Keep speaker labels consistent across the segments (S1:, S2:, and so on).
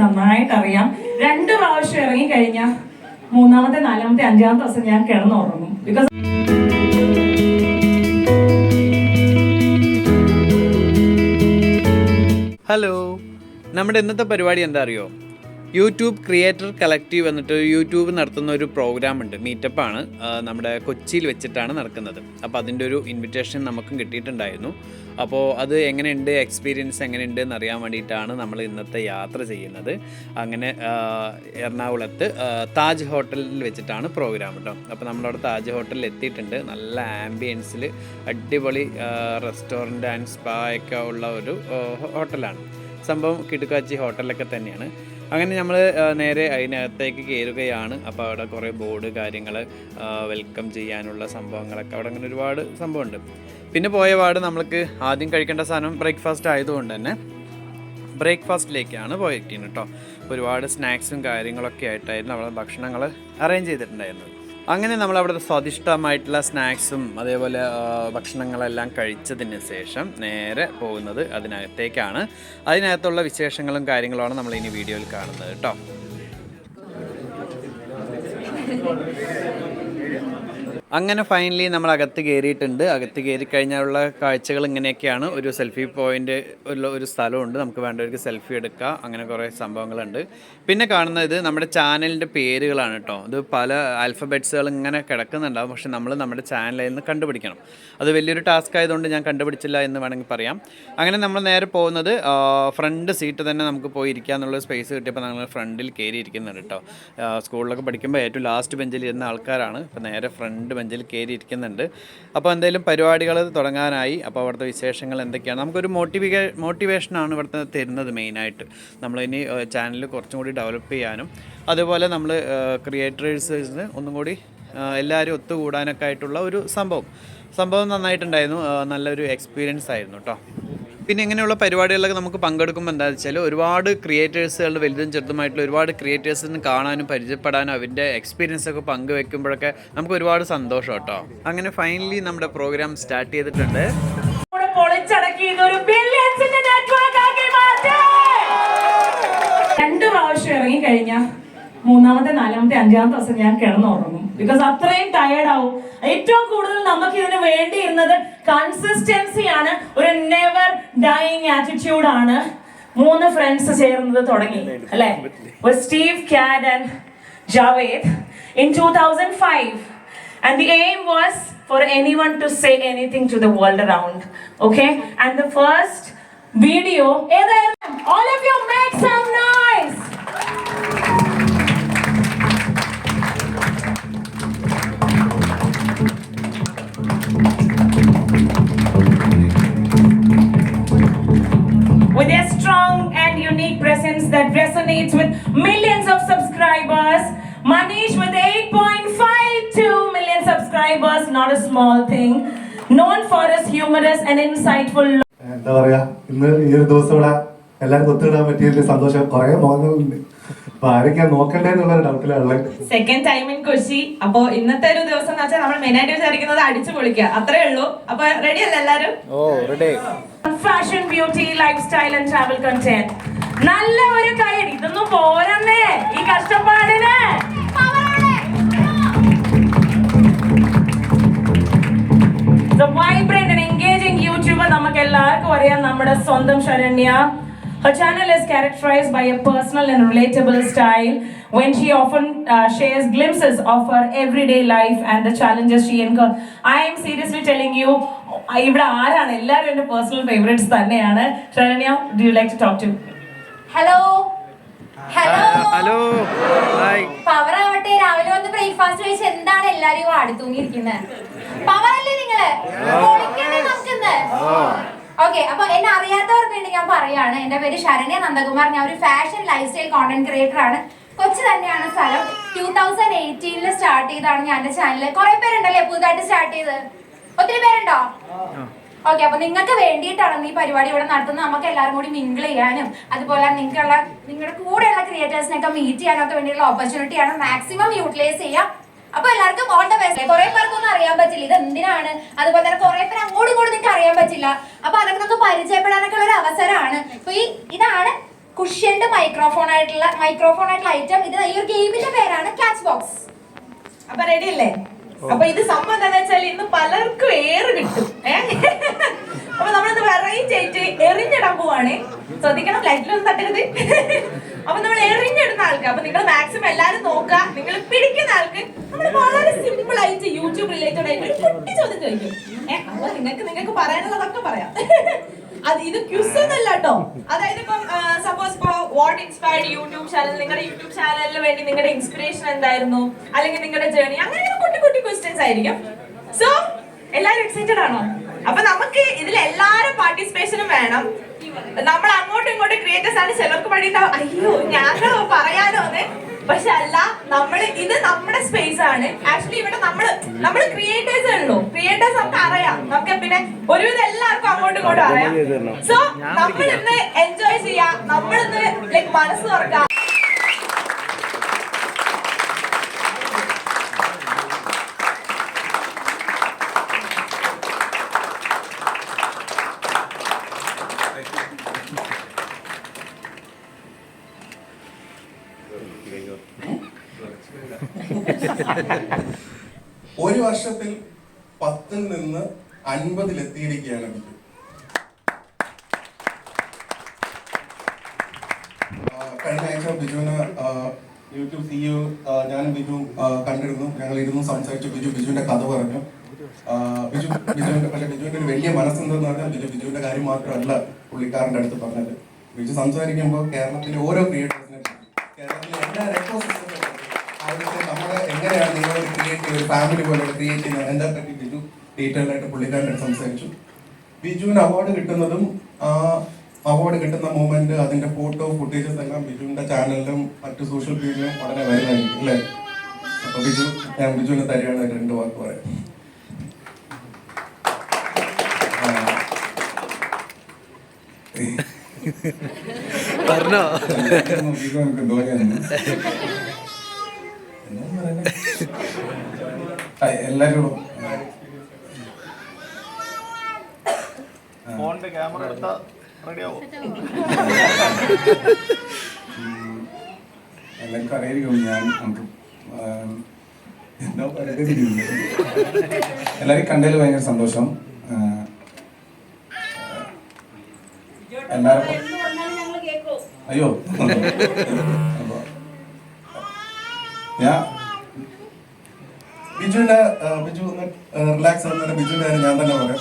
S1: നന്നായിട്ട് അറിയാം രണ്ട് പ്രാവശ്യം ഇറങ്ങി കഴിഞ്ഞാൽ മൂന്നാമത്തെ നാലാമത്തെ അഞ്ചാമത്തെ ദിവസം ഞാൻ കിടന്നുറങ്ങും. ബിക്കോസ്
S2: ഹലോ നമ്മുടെ ഇന്നത്തെ പരിപാടി എന്താ അറിയോ? യൂട്യൂബ് ക്രിയേറ്റർ കളക്റ്റീവ് എന്നിട്ട് യൂട്യൂബ് നടത്തുന്ന ഒരു പ്രോഗ്രാം ഉണ്ട്. മീറ്റപ്പാണ് നമ്മുടെ കൊച്ചിയിൽ വെച്ചിട്ടാണ് നടക്കുന്നത്. അപ്പോൾ അതിന്റെ ഒരു ഇൻവിറ്റേഷൻ നമുക്കും കിട്ടിയിട്ടുണ്ടായിരുന്നു. അപ്പോൾ അത് എങ്ങനെയുണ്ട്? എക്സ്പീരിയൻസ് എങ്ങനെയുണ്ട് എന്ന് അറിയാൻ വേണ്ടിയിട്ടാണ് നമ്മൾ ഇന്നത്തെ യാത്ര ചെയ്യുന്നത്. അങ്ങനെ എറണാകുളത്ത് താജ് ഹോട്ടലിൽ വെച്ചിട്ടാണ് പ്രോഗ്രാം കേട്ടോ അപ്പോൾ നമ്മളവിടെ താജ് ഹോട്ടലിൽ എത്തിയിട്ടുണ്ട്. നല്ല ആംബിയൻസിൽ അടിപൊളി റെസ്റ്റോറന്റ് ആൻഡ് സ്പാ ഒക്കെ ഉള്ള ഒരു ഹോട്ടലാണ്. സംഭവം കിടുക്കാച്ചി ഹോട്ടലൊക്കെ തന്നെയാണ്. അങ്ങനെ നമ്മൾ നേരെ അതിനകത്തേക്ക് കയറുകയാണ്. അപ്പോൾ അവിടെ കുറേ ബോർഡ് കാര്യങ്ങൾ വെൽക്കം ചെയ്യാനുള്ള സംഭവങ്ങളൊക്കെ അവിടെ അങ്ങനെ ഒരുപാട് സംഭവമുണ്ട്. പിന്നെ പോയ പാട് നമ്മൾക്ക് ആദ്യം കഴിക്കേണ്ട സാധനം ബ്രേക്ക്ഫാസ്റ്റ് ആയതുകൊണ്ട് തന്നെ ബ്രേക്ക്ഫാസ്റ്റിലേക്കാണ് പോയിരിക്കുന്നത് കേട്ടോ. ഒരുപാട് സ്നാക്സും കാര്യങ്ങളൊക്കെ ആയിട്ടായിരുന്നു അവിടെ ഭക്ഷണങ്ങൾ അറേഞ്ച് ചെയ്തിട്ടുണ്ടായിരുന്നത്. അങ്ങനെ നമ്മൾ അവിടുത്തെ സ്വാദിഷ്ടമായിട്ടുള്ള സ്നാക്സും അതേപോലെ ഭക്ഷണങ്ങളെല്ലാം കഴിച്ചതിന് ശേഷം നേരെ പോകുന്നത് അതിനകത്തേക്കാണ്. അതിനകത്തുള്ള വിശേഷങ്ങളും കാര്യങ്ങളുമാണ് നമ്മൾ ഇനി വീഡിയോയിൽ കാണുന്നത് കേട്ടോ. അങ്ങനെ ഫൈനലി നമ്മൾ അകത്ത് കയറിയിട്ടുണ്ട് അകത്ത് കയറി കഴിഞ്ഞാലുള്ള കാഴ്ചകൾ ഇങ്ങനെയൊക്കെയാണ്. ഒരു സെൽഫി പോയിന്റ് ഉള്ള ഒരു സ്ഥലമുണ്ട്. നമുക്ക് വേണ്ടവർക്ക് സെൽഫി എടുക്കാം. അങ്ങനെ കുറേ സംഭവങ്ങളുണ്ട്. പിന്നെ കാണുന്നത് നമ്മുടെ ചാനലിന്റെ പേരുകളാണ് കേട്ടോ. ഇത് പല ആൽഫബറ്റ്സുകൾ ഇങ്ങനെ കിടക്കുന്നുണ്ടാവും. പക്ഷെ നമ്മൾ നമ്മുടെ ചാനലിൽ നിന്ന് കണ്ടുപിടിക്കണം. അത് വലിയൊരു ടാസ്ക് ആയതുകൊണ്ട് ഞാൻ കണ്ടുപിടിച്ചില്ല എന്ന് വേണമെങ്കിൽ പറയാം. അങ്ങനെ നമ്മൾ നേരെ പോകുന്നത് ഫ്രണ്ട് സീറ്റ് തന്നെ നമുക്ക് പോയി ഇരിക്കുക എന്നുള്ള സ്പേസ് കിട്ടിയപ്പോൾ നമ്മൾ ഫ്രണ്ടിൽ കയറി ഇരിക്കുന്നുണ്ട് കേട്ടോ. സ്കൂളിലൊക്കെ പഠിക്കുമ്പോൾ ഏറ്റവും ലാസ്റ്റ് ബെഞ്ചിൽ ഇരുന്ന ആൾക്കാരാണ്. ഇപ്പോൾ നേരെ ഫ്രണ്ട് ബെഞ്ചിൽ കയറിയിരിക്കുന്നുണ്ട്. അപ്പോൾ എന്തെങ്കിലും പരിപാടികൾ തുടങ്ങാനായി അപ്പോൾ അവിടുത്തെ വിശേഷങ്ങൾ എന്തൊക്കെയാണ്? നമുക്കൊരു മോട്ടിവിക്കേ മോട്ടിവേഷനാണ് ഇവിടുത്തെ തരുന്നത് മെയിനായിട്ട്. നമ്മളിനി ചാനൽ കുറച്ചും കൂടി ഡെവലപ്പ് ചെയ്യാനും അതുപോലെ നമ്മൾ ക്രിയേറ്റേഴ്സിന് ഒന്നും കൂടി എല്ലാവരും ഒത്തുകൂടാനൊക്കെ ആയിട്ടുള്ള ഒരു സംഭവം. സംഭവം നന്നായിട്ടുണ്ടായിരുന്നു നല്ലൊരു എക്സ്പീരിയൻസ് ആയിരുന്നു കേട്ടോ പിന്നെ ഇങ്ങനെയുള്ള പരിപാടികളിലൊക്കെ നമുക്ക് പങ്കെടുക്കുമ്പോൾ എന്താ വെച്ചാൽ ഒരുപാട് ക്രിയേറ്റേഴ്സുകളുടെ വലുതും ചെറുതുമായിട്ടുള്ള ഒരുപാട് ക്രിയേറ്റേഴ്സിന് കാണാനും പരിചയപ്പെടാനും അവന്റെ എക്സ്പീരിയൻസ് ഒക്കെ പങ്കുവെക്കുമ്പോഴൊക്കെ നമുക്ക് ഒരുപാട് സന്തോഷം കേട്ടോ. അങ്ങനെ ഫൈനലി നമ്മുടെ പ്രോഗ്രാം സ്റ്റാർട്ട് ചെയ്തിട്ടുണ്ട്.
S1: രണ്ട് പ്രാവശ്യം ഇറങ്ങി കഴിഞ്ഞാൽ മൂന്നാമത്തെ നാലാമത്തെ അഞ്ചാമത്തെ ദിവസം ഞാൻ കിടന്നുറങ്ങും. ബിക്കോസ് അത്രയും ടയർഡ് ആവും ഏറ്റവും കൂടുതൽ നമുക്ക് ഇതിന് വേണ്ടിയിരുന്നത് കൺസിസ്റ്റൻസി ആണ് ഒരു നെവർ ഡൈയിങ് ആറ്റിറ്റ്യൂഡ് ആണ് മൂന്ന് ഫ്രണ്ട്സ് ചേർന്നത് തുടങ്ങി അല്ലെ Steve Chad and Jawed in two thousand five And the aim was for anyone to say anything to the world around. Okay? And the first video, ഏതായിരുന്നു? all of you make some noise. Resonates with millions of subscribers, Manish with 8.52 million subscribers, not a small thing, known for his humorous and insightful
S3: എന്താ പറയാ ഇന്ന് ഈ ഒരു ദിവസം ഇവിടെ എല്ലാവർക്കും ഒത്തിടാൻ പറ്റിയതിൽ സന്തോഷം. കുറെ മോഹങ്ങളുണ്ട്. അപ്പൊ ആരൊക്കെയാ നോക്കണ്ടേന്നുള്ള ഡൗട്ടിലുള്ളത്
S1: സെക്കൻഡ് ടൈം ഇൻ കൊച്ചി അപ്പോ ഇന്നത്തെ ഒരു ദിവസം എന്ന് വെച്ചാൽ നമ്മൾ മെയിൻ ആയിട്ട് വിചാരിക്കുന്നത് അടിച്ചു പൊളിക്കുക അത്രേ ഉള്ളൂ. അപ്പൊ റെഡി അല്ല എല്ലാരും?
S2: ഓ ready
S1: fashion beauty life style and travel content നല്ല ഒരു പോരന്നേ ഈ കഷ്ടപ്പാടിന് vibrant and engaging YouTuber നമുക്ക് എല്ലാവർക്കും അറിയാം നമ്മുടെ സ്വന്തം Saranya Her channel is characterized by a personal and relatable style when she often uh, shares glimpses of her everyday life and the challenges she incurs. I am seriously telling you, ഇവിടെ ആരാണ് എല്ലാവരും എന്റെ personal favourites തന്നെയാണ് Saranya do you like to talk
S4: to hello
S2: hello hi
S4: power ആവട്ടെ രാവിലെ വന്ന് breakfast കഴിച്ച് എന്താണ് എല്ലാരും ആടി തൂങ്ങിയിരിക്കുന്നത് പവർ അല്ലേ നിങ്ങൾ ഓക്കെ അപ്പൊ എന്നെ അറിയാത്തവർക്ക് വേണ്ടി ഞാൻ പറയാണ്. എന്റെ പേര് ശരണ്യ നന്ദകുമാർ. ഞാൻ ഒരു fashion life style content creator ആണ്. കൊച്ചു തന്നെയാണ് സ്ഥലം. ടൂ തൗസൻഡ് എയ്റ്റീനിൽ സ്റ്റാർട്ട് ചെയ്താണ് ഞാൻ എന്റെ ചാനൽ കുറെ പേരുണ്ടല്ലേ പുതുതായിട്ട് സ്റ്റാർട്ട് ചെയ്ത്? ഒത്തിരി പേരുണ്ടോ? ഓക്കെ അപ്പൊ നിങ്ങൾക്ക് വേണ്ടിയിട്ടാണ് ഈ പരിപാടി ഇവിടെ നടത്തുന്നത്. നമുക്ക് എല്ലാവരും കൂടി മിങ്കിൾ ചെയ്യാനും അതുപോലെ നിങ്ങൾക്കുള്ള നിങ്ങളുടെ കൂടെയുള്ള ക്രിയേറ്റേഴ്സിനൊക്കെ മീറ്റ് ചെയ്യാനൊക്കെ വേണ്ടിയുള്ള ഓപ്പർച്യൂണിറ്റിയാണ് മാക്സിമം യൂട്ടിലൈസ് ചെയ്യാം. അപ്പൊ എല്ലാവർക്കും ഓൾ ദ ബെസ്റ്റ് കുറെ പേർക്കൊന്നും അറിയാൻ പറ്റില്ല. ഇത് എന്തിനാണ്? അതുപോലെ തന്നെ കുറെ പേർ അങ്ങോട്ടും ഇങ്ങോട്ടും നിങ്ങൾക്ക് അറിയാൻ പറ്റില്ല. അപ്പൊ അതൊക്കെ നമുക്ക് പരിചയപ്പെടാനൊക്കെ ഉള്ള ഒരു അവസരമാണ്. അപ്പൊ ഈ ഇതാണ് കുഷ്യന്റെ മൈക്രോഫോൺ ആയിട്ടുള്ള മൈക്രോഫോൺ ആയിട്ടുള്ള ഐറ്റം ഇത് ഈ ഒരു ഗെയിമിന്റെ പേരാണ് ക്യാച്ച് ബോക്സ്
S5: അപ്പൊ റെഡി അല്ലേ? അപ്പൊ ഇത് സംഭവം എന്താന്ന് വെച്ചാൽ ഇന്ന് പലർക്കും ഏറ് കിട്ടും. ഏഹ് അപ്പൊ നമ്മളിന്ന് വെറൈറ്റി ആയിട്ട് എറിഞ്ഞിടാൻ പോവാണ്. ശ്രദ്ധിക്കണം ലൈറ്റിലൊന്നും തട്ടരുത്. അപ്പൊ നമ്മൾ എറിഞ്ഞിടുന്ന ആൾക്ക് അപ്പൊ നിങ്ങൾ മാക്സിമം എല്ലാരും നോക്കുക. നിങ്ങൾ പിടിക്കുന്ന ആൾക്ക് നമ്മൾ വളരെ സിമ്പിൾ ആയിട്ട് യൂട്യൂബ് റിലേറ്റഡ് ആയിട്ട് ഒരു കുട്ടി ചോദ്യം ചോദിക്കും. ഏഹ് അപ്പൊ നിങ്ങൾക്ക് നിങ്ങൾക്ക് പറയാനുള്ളതൊക്കെ പറയാം. അത് ഇത് ക്യൂസ് ഒന്നല്ല കേട്ടോ അതായത് ഇപ്പം സപ്പോസ് ഇപ്പൊ വാട്ട് ഇൻസ്പയർഡ് യൂട്യൂബ് ചാനൽ നിങ്ങളുടെ യൂട്യൂബ് ചാനലിന് വേണ്ടി നിങ്ങളുടെ ഇൻസ്പിറേഷൻ എന്തായിരുന്നു? അല്ലെങ്കിൽ നിങ്ങളുടെ ജേർണി അങ്ങനെ കുട്ടി കുട്ടി ക്വസ്റ്റ്യൻസ് ആയിരിക്കും. സോ എല്ലാരും എക്സൈറ്റഡ് ആണോ? അപ്പൊ നമുക്ക് ഇതിൽ എല്ലാരും പാർട്ടിസിപ്പേഷനും വേണം. നമ്മൾ അങ്ങോട്ടും ഇങ്ങോട്ടും ക്രിയേറ്റേഴ്സ് ആണ് ചിലർക്ക് പഠിക്കാം അയ്യോ ഞാനോ പറയാനോ പക്ഷെ അല്ല നമ്മൾ ഇത് നമ്മുടെ സ്പേസ് ആണ്. ആക്ച്വലി ഇവിടെ നമ്മൾ നമ്മൾ ക്രിയേറ്റേഴ്സ് ആണല്ലോ. ക്രിയേറ്റേഴ്സ് നമുക്ക് അറിയാം. നമുക്ക് പിന്നെ ഒരുവിധം എല്ലാവർക്കും അങ്ങോട്ടും ഇങ്ങോട്ടും അറിയാം. സോ നമ്മൾ ഇന്ന് എൻജോയ് ചെയ്യാം. നമ്മളിന്ന് ലൈക് മനസ്സ് തുറക്കാം.
S6: ഒരു വർഷത്തിൽ പത്തിൽ നിന്ന് അൻപതിലെത്തിയിരിക്കുകയാണ് ബിജു. കഴിഞ്ഞ ആഴ്ച ബിജുവിന് യൂട്യൂബ് സിഇഒ ഞാനും ബിജു കണ്ടിരുന്നു. ഞങ്ങൾ ഇരുന്നു സംസാരിച്ചു. ബിജു ബിജുവിന്റെ കഥ പറഞ്ഞു. ബിജു ബിജുവിന്റെ പക്ഷെ ബിജുവിന്റെ ഒരു വലിയ മനസ്സെന്തെന്ന് പറഞ്ഞാൽ ബിജു ബിജുവിന്റെ കാര്യം മാത്രമല്ല പുള്ളിക്കാരന്റെ അടുത്ത് പറഞ്ഞത്. ബിജു സംസാരിക്കുമ്പോൾ കേരളത്തിലെ ഓരോ ക്രിയേറ്റേഴ്സിനെ കേരളത്തിലെ എല്ലാ എക്കോസിസ്റ്റത്തെ അവിടുത്തെ നമ്മുടെ എങ്ങനെയാണ് നിങ്ങൾ ഒരു ഫാമിലി പോലെ ക്രിയേറ്റ് ചെയ്യുന്ന എന്താ പറ്റി ബിജു? ഡീറ്റെയിൽ ആയിട്ട് പുള്ളിക്കാരൻ സംസാരിച്ചു. ബിജുവിന് അവാർഡ് കിട്ടുന്നതും ആ അവാർഡ് കിട്ടുന്ന മൂമെന്റ് അതിന്റെ ഫോട്ടോ ഫുട്ടേജസ് എല്ലാം ബിജുവിന്റെ ചാനലിലും മറ്റു സോഷ്യൽ മീഡിയയിലും ഉടനെ വരുന്നതായിരിക്കും അല്ലേ? അപ്പൊ ബിജു ഞാൻ ബിജുവിന് തരികയാണ് രണ്ട് വാക്ക് പറയാം.
S2: പറഞ്ഞോ.
S6: നോക്കിക്കോ, എനിക്ക് എല്ലാരോടും
S7: ഫോണിന്റെ ക്യാമറ എടുത്താ റെഡിയാവും
S6: എല്ലാവർക്കും അറിയായിരിക്കും ഞാൻ നമുക്ക് എന്താ പറയുന്നത് എല്ലാവരും കണ്ടതിൽ ഭയങ്കര സന്തോഷം. എല്ലാവർക്കും അയ്യോ. ഞാൻ ബിജുവിന്റെ ബിജു ഒന്ന് റിലാക്സ് ആകുന്ന ബിജുവിന്റെ കാര്യം ഞാൻ തന്നെ പറയാം.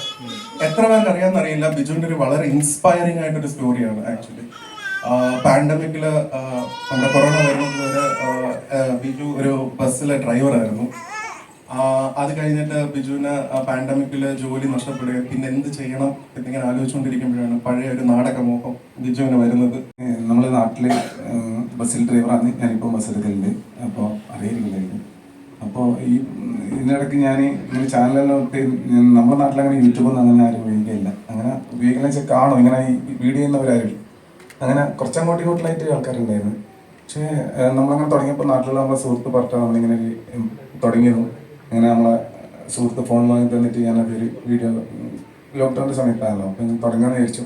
S6: എത്ര പേർക്ക് അറിയാമെന്നറിയില്ല ബിജുവിന്റെ ഒരു വളരെ ഇൻസ്പയറിംഗ് ആയിട്ടൊരു സ്റ്റോറിയാണ് ആക്ച്വലി പാൻഡമിക്കിൽ നമ്മുടെ കൊറോണ വരുന്നത് വരെ ആ, ആ, ബിജു ഒരു ബസ്സിലെ ഡ്രൈവറായിരുന്നു അത് കഴിഞ്ഞിട്ട് ബിജുവിന് പാൻഡമിക്കിൽ ജോലി നഷ്ടപ്പെടുകയും പിന്നെ എന്ത് ചെയ്യണം എന്നിങ്ങനെ ആലോചിച്ചുകൊണ്ടിരിക്കുമ്പോഴാണ് പഴയ ഒരു നാടകമോഹം ബിജുവിന് വരുന്നത്. നമ്മുടെ നാട്ടിലെ ബസ്സിൽ ഡ്രൈവറാണ് ഞാനിപ്പോൾ ബസ്സിലെത്തിലുണ്ട് അപ്പോൾ അറിയില്ലായിരിക്കും അപ്പോൾ ഈ ഇതിനിടയ്ക്ക് ഞാൻ ഇങ്ങനെ ചാനലെല്ലാം ഇട്ട് നമ്മുടെ നാട്ടിലങ്ങനെ യൂട്യൂബൊന്നും അങ്ങനെ ആരും ഉപയോഗിക്കില്ല അങ്ങനെ ഉപയോഗിക്കുന്ന വെച്ചാൽ കാണും. ഇങ്ങനെ ഈ വീഡിയോ ചെയ്യുന്നവരാരും. അങ്ങനെ കുറച്ചങ്ങോട്ടും ഇങ്ങോട്ടിലായിട്ട് ആൾക്കാരുണ്ടായിരുന്നു. പക്ഷേ നമ്മളങ്ങനെ തുടങ്ങിയപ്പോൾ നാട്ടിലുള്ള നമ്മളെ സുഹൃത്ത് പറഞ്ഞാൽ നമ്മളിങ്ങനെ ഒരു തുടങ്ങിയതും. അങ്ങനെ നമ്മളെ സുഹൃത്ത് ഫോൺ വാങ്ങി തന്നിട്ട് ഞാൻ ഒരു വീഡിയോ ലോക്ക്ഡൗണിന്റെ സമയത്താണല്ലോ. അപ്പം ഞാൻ തുടങ്ങാമെന്ന് വിചാരിച്ചു.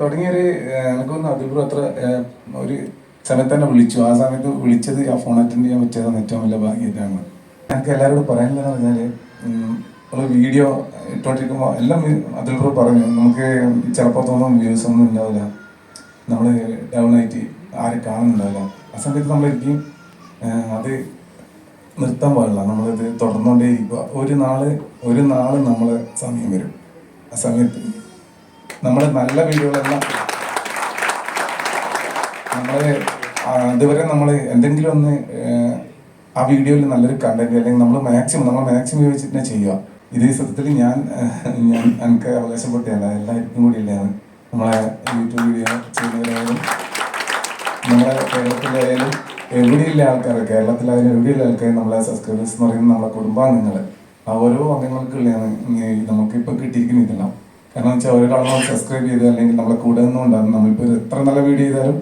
S6: തുടങ്ങിയൊരു എനിക്കൊന്ന് അതിപൂർവം അത്ര ഒരു സമയത്ത് തന്നെ വിളിച്ചു. ആ സമയത്ത് വിളിച്ചത് ആ ഫോൺ അറ്റൻഡ് ചെയ്യാൻ പറ്റിയതാണ് ഏറ്റവും വലിയ ഭാഗ്യമായിട്ടാണ് എനിക്ക് എല്ലാവരോടും പറയാനുള്ളതെന്ന് പറഞ്ഞാൽ ഒരു വീഡിയോ ഇട്ടോണ്ടിരിക്കുമ്പോൾ എല്ലാം അതിലൂടെ പറഞ്ഞു. നമുക്ക് ചിലപ്പോൾ തോന്നും വ്യൂസ് ഒന്നും ഉണ്ടാവില്ല. നമ്മൾ ഡൗൺ ആയിട്ട് ആരും കാണുന്നുണ്ടാവില്ല. ആ സമയത്ത് നമ്മളിരിക്കും അത് നിർത്താൻ പാടില്ല. നമ്മളിത് തുടർന്നുകൊണ്ടേ ഇരിക്കുക. ഒരു നാൾ ഒരു നാൾ നമ്മൾ സമയം വരും. ആ സമയത്ത് നമ്മൾ നല്ല വീഡിയോകളെല്ലാം നമ്മൾ അതുവരെ നമ്മൾ എന്തെങ്കിലും ഒന്ന് ആ വീഡിയോയിൽ നല്ലൊരു കണ്ടന്റ് അല്ലെങ്കിൽ നമ്മൾ മാക്സിമം നമ്മൾ മാക്സിമം ഉപയോഗിച്ചിട്ട് ചെയ്യുക. ഇതേ സത്യത്തിൽ ഞാൻ ഞാൻ എനിക്ക് അവകാശപ്പെട്ടതല്ല. എല്ലാവർക്കും കൂടി ഉള്ളതാണ് നമ്മളെ യൂട്യൂബ് വീഡിയോ ചെയ്യുന്നവരായാലും നമ്മളെ കേരളത്തിലായാലും എവിടെയുള്ള ആൾക്കാർ കേരളത്തിലായാലും എവിടെയുള്ള ആൾക്കാർ നമ്മളെ സബ്സ്ക്രൈബേഴ്സ് എന്ന് പറയുന്നത് നമ്മളെ കുടുംബാംഗങ്ങൾ ആ ഓരോ അംഗങ്ങൾക്കുള്ളതാണ് നമുക്കിപ്പോൾ കിട്ടിയിരിക്കുന്ന ഇതെല്ലാം. കാരണം വെച്ചാൽ നമ്മൾ സബ്സ്ക്രൈബ് ചെയ്ത് അല്ലെങ്കിൽ നമ്മളെ കൂടെ നിന്നുകൊണ്ടാണ് നമ്മളിപ്പോൾ എത്ര നല്ല വീഡിയോ ചെയ്താലും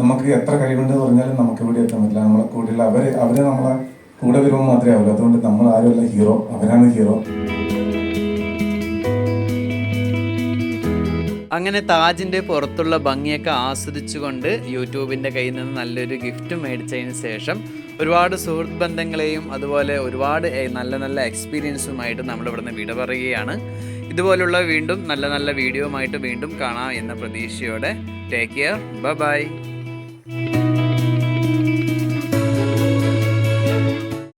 S6: നമുക്ക് എത്ര കഴിവുണ്ട് പറഞ്ഞാലും നമുക്ക് ഇവിടെ എത്താൻ പറ്റില്ല. നമ്മളെ കൂടെയുള്ള അവർ അവരെ നമ്മളെ കൂടെ വരുമ്പോൾ മാത്രമേ ആവുള്ളൂ. അതുകൊണ്ട് നമ്മൾ ആരുമല്ല ഹീറോ അവരാണ് ഹീറോ.
S2: അങ്ങനെ താജിന്റെ പുറത്തുള്ള ഭംഗിയൊക്കെ ആസ്വദിച്ചുകൊണ്ട് യൂട്യൂബിന്റെ കയ്യിൽ നിന്ന് നല്ലൊരു ഗിഫ്റ്റ് മേടിച്ചതിന് ശേഷം ഒരുപാട് സുഹൃത്ത് ബന്ധങ്ങളെയും അതുപോലെ ഒരുപാട് നല്ല നല്ല എക്സ്പീരിയൻസുമായിട്ട് നമ്മൾ ഇവിടുന്ന് വിട പറയുകയാണ് ഇതുപോലുള്ള വീണ്ടും നല്ല നല്ല വീഡിയോ ആയിട്ട് വീണ്ടും കാണാം എന്ന പ്രതീക്ഷയോടെ ടേക്ക് കെയർ ബൈ ബൈ